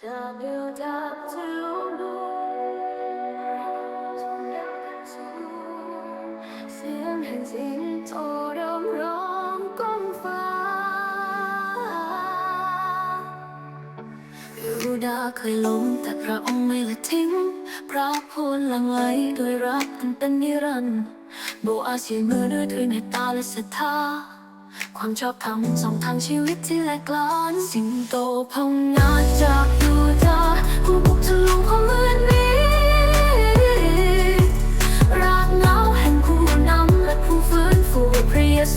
To build up to Lord เสียงแห่งสิงโตรำร้องก้องฟ้า ยูดาเคยล้มแต่พระองค์ไม่ละทิ้ง พระพูนหลังไหลด้วยรักอันเป็นนิรันดร์โบอาชีมือด้วยด้วยเมตาและศรัทธาความชอบธรรมสองทางชีวิตที่แหลกลาน สิงโตพงงาจา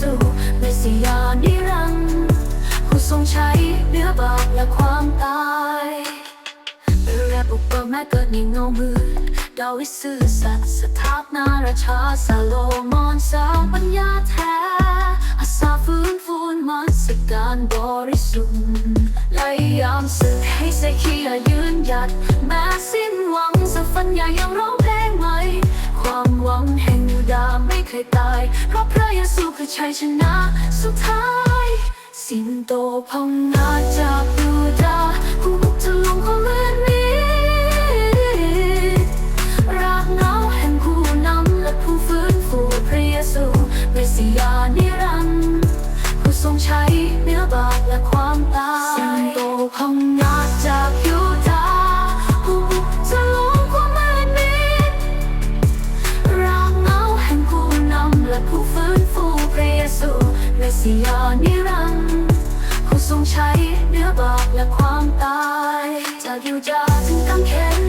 ซูเมสสิยานิรันดร์ผู้ทรงใช้เนื้อบาปและความตายและอุปแม่เกิดในเงามือดาวิดซื่อสัตย์สถาปนาราชาซาโลมอนสางปัญญาแท้อาสาฟื้นฟูมัสการบริสุทธิ์และยามสึกให้เซคียยืนหยัดแม้สิ้นหวังสัฟันยายังร้องาห์ไม่เคยตาย เพราะพระเยซูคือชัยชนะ สุดท้าย สิงโตพองนาจากยูดาห์ผู้บุกทะลวงของเมืองนี้ รากเงาแห่งผู้นำและผู้ฟื้นฟูพระเยซูเมสสิยานิรันดร์ผู้ทรงใช้เนื้อบาปและความตายสิงโตพองนา ที่ยานิรันดร์ผู้ทรงใช้เนื้อบาปและความตาย จากยูดาถึงกังเขน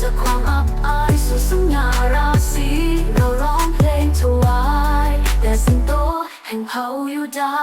จากความอับอายสู่สง่าราศีเราร้องเพลงถวาย แต่สิงโตแห่งเผ่ายูดา